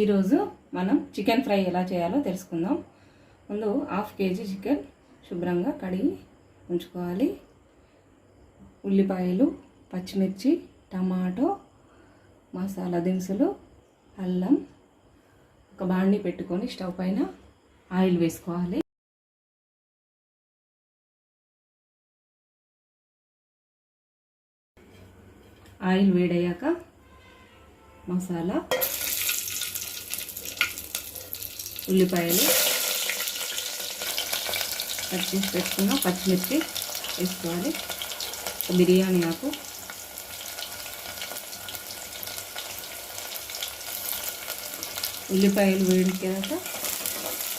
ఈరోజు మనం chicken fry ఎలా చేయాలో తెలుసుకుందాం. ముందు హాఫ్ కేజీ చికెన్ శుభ్రంగా కడిగి ఉంచుకోవాలి. ఉల్లిపాయలు పచ్చిమిర్చి టమాటో మసాలా దినుసులు అల్లం ఒక బాణి పెట్టుకొని స్టవ్ పైన ఆయిల్ వేసుకోవాలి. ఆయిల్ వేడయ్యాక మసాలా ఉల్లిపాయలు కట్ చేసి పెట్టుకున్న పచ్చిమిర్చి వేసుకోవాలి. బిర్యానీ ఆకు. ఉల్లిపాయలు వేడికాక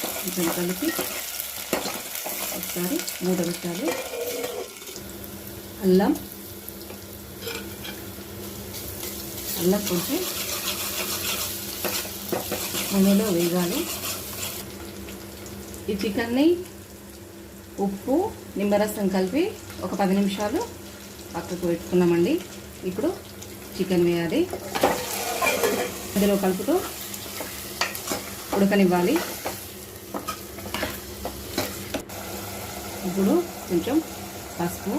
కొంచెం కలిపి ఒకసారి మూట పెట్టాలి అల్లం. అల్లం కొంచెం నూనెలో వేగాలి ఈ చికెన్ని ఉప్పు నిమ్మరసం కలిపి ఒక పది నిమిషాలు పక్కకు పెట్టుకున్నామండి. ఇప్పుడు చికెన్ వేయాలి. అందులో కలుపుతూ ఉడకనివ్వాలి. ఇప్పుడు కొంచెం పసుపు.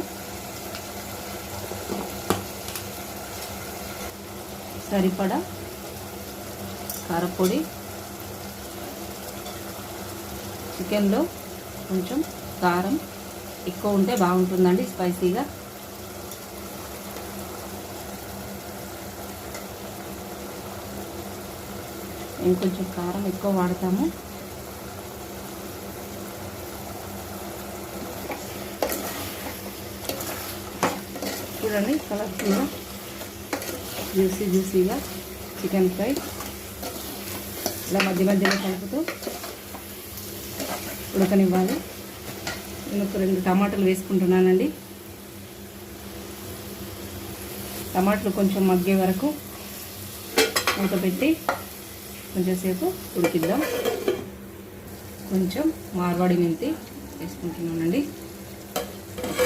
సరిపడా కారపొడి. చికెన్లో కొంచెం కారం ఎక్కువ ఉంటే బాగుంటుందండి స్పైసీగా. మేము కొంచెం కారం ఎక్కువ వాడతాము. చూడండి కలర్ఫుల్గా జ్యూసీ జ్యూసీగా చికెన్ ఫ్రై. ఇలా మధ్య మధ్యలో కలుపుతూ ఉడకనివ్వాలి. నేను ఒక రెండు టమాటాలు వేసుకుంటున్నానండి. టమాటాలు కొంచెం మగ్గే వరకు ఉడకబెట్టి కొంచెంసేపు ఉడికిద్దాం. కొంచెం మార్వాడి మెంతి వేసుకుంటున్నానండి.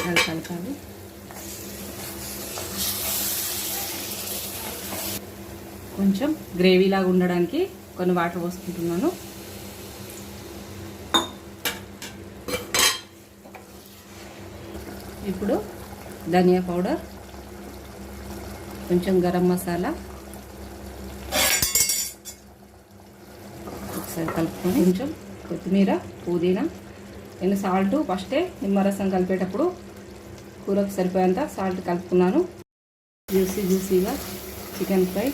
అది కలపాలి. కొంచెం గ్రేవీలాగా ఉండడానికి కొన్ని వాటర్ పోసుకుంటున్నాను. ఇప్పుడు ధనియా పౌడర్ కొంచెం గరం మసాలా. ఒకసారి కలుపుకొని కొంచెం కొత్తిమీర పుదీనా నేను సాల్ట్ ఫస్టే నిమ్మరసం కలిపేటప్పుడు కూరకు సరిపోయేంత సాల్ట్ కలుపుకున్నాను. జ్యూసీ జ్యూసీగా చికెన్ ఫ్రై